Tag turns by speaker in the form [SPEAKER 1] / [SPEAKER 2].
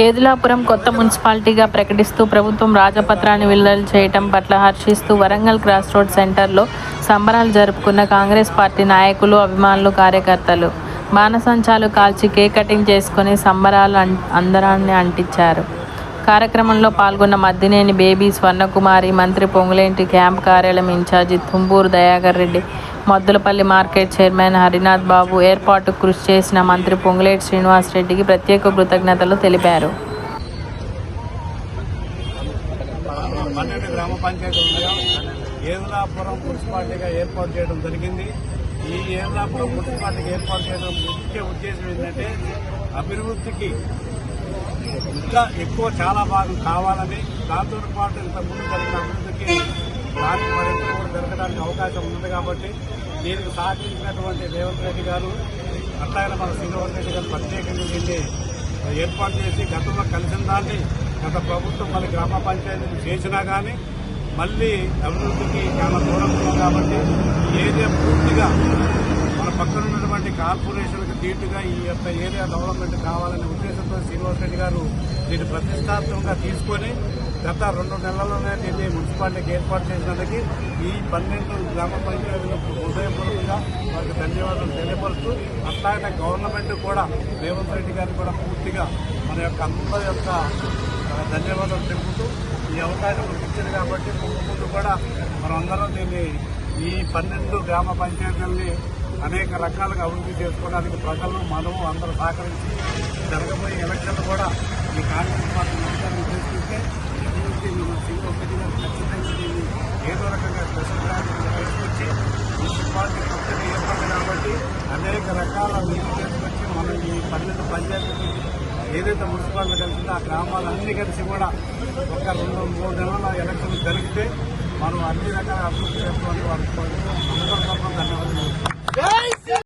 [SPEAKER 1] ఏదులాపురం కొత్త మున్సిపాలిటీగా ప్రకటిస్తూ ప్రభుత్వం రాజపత్రాన్ని విడుదల చేయటం పట్ల హర్షిస్తూ వరంగల్ క్రాస్ రోడ్ సెంటర్లో సంబరాలు జరుపుకున్న కాంగ్రెస్ పార్టీ నాయకులు అభిమానులు కార్యకర్తలు. బాణసంచాలు కాల్చి కేక్ కటింగ్ చేసుకుని సంబరాలు అం- అందరాన్ని అంటించారు. కార్యక్రమంలో పాల్గొన్న మద్దినేని బేబీ స్వర్ణకుమారి మంత్రి పొంగులేంటి క్యాంప్ కార్యాలయం incharge Thumburu Dayakar Reddy Maddulapalli market chairman Harinath Babu ఏర్పాటు కృషి చేసిన మంత్రి పొంగులేటి శ్రీనివాసరెడ్డికి ప్రత్యేక కృతజ్ఞతలు తెలిపారు.
[SPEAKER 2] పన్నెండు గ్రామ పంచాయతీలు ఏదులాపురం మున్సిపాలిటీగా ఏర్పాటు చేయడం జరిగింది. ఈ ఏదులాపురం మున్సిపాలిటీగా ఏర్పాటు చేయడం ముఖ్య ఉద్దేశం ఏంటంటే అభివృద్ధికి ఇంకా ఎక్కువ చాలా భాగం కావాలని దాంతో పాటు ఇంతకుముందు జరిగిన అభివృద్ధికి అవకాశం ఉన్నది కాబట్టి దీనికి సహకరించినటువంటి రేవంత్ రెడ్డి గారు అట్లాగే మన శ్రీనివాస్ రెడ్డి గారు ప్రత్యేకంగా దీన్ని ఏర్పాటు చేసి గతంలో కలిసిన దాన్ని గత ప్రభుత్వం మళ్ళీ గ్రామ పంచాయతీలు చేసినా కానీ మళ్ళీ అభివృద్ధికి చాలా దూరం ఉన్నాం కాబట్టి ఏరియా పూర్తిగా మన పక్కన ఉన్నటువంటి కార్పొరేషన్కి దీటుగా ఈ యొక్క ఏరియా డెవలప్మెంట్ కావాలనే ఉద్దేశంతో శ్రీనివాస్ రెడ్డి గారు దీన్ని ప్రతిష్టాత్మకంగా తీసుకొని గత రెండు నెలల్లోనే దీన్ని మున్సిపాలిటీకి ఏర్పాటు చేసినందుకు ఈ పన్నెండు గ్రామ పంచాయతీలకు హృదయపూర్వకంగా వారికి ధన్యవాదాలు తెలియపరుస్తూ అట్లాగే గవర్నమెంట్ కూడా రేవంత్ రెడ్డి గారికి కూడా పూర్తిగా మన యొక్క అందరి యొక్క ధన్యవాదాలు తెలుపుతూ ఈ అవకాశం ఇచ్చింది కాబట్టి ముందు కూడా మనందరం దీన్ని ఈ పన్నెండు గ్రామ పంచాయతీల్ని అనేక రకాలుగా అభివృద్ధి చేసుకోవడానికి ప్రజలు మనము అందరూ సహకరించి జరగబోయే ఎలక్షన్లు కూడా ఈ కాంగ్రెస్ పార్టీ నమ్మకాన్ని చేసుకుంటే అభివృద్ధి మన సింగోపతి గారు ఖచ్చితంగా దీన్ని ఏదో రకంగా స్పెషల్ బ్రాంచ్ తీసుకొచ్చి మున్సిపాలిటీ కొత్తగా ఏర్పడింది కాబట్టి అనేక రకాల నీళ్ళు తీసుకొచ్చి మనం ఈ పన్నెండు పంచాయతీ ఏదైతే మున్సిపాలిటీ కలిసిందో ఆ గ్రామాలన్నీ కలిసి కూడా ఒక రెండు మూడు నెలల ఎలక్షన్ జరిగితే మనం అన్ని రకాల అభివృద్ధి చేసుకోవాలి. వారికి అందరూ తరఫున ధన్యవాదాలు.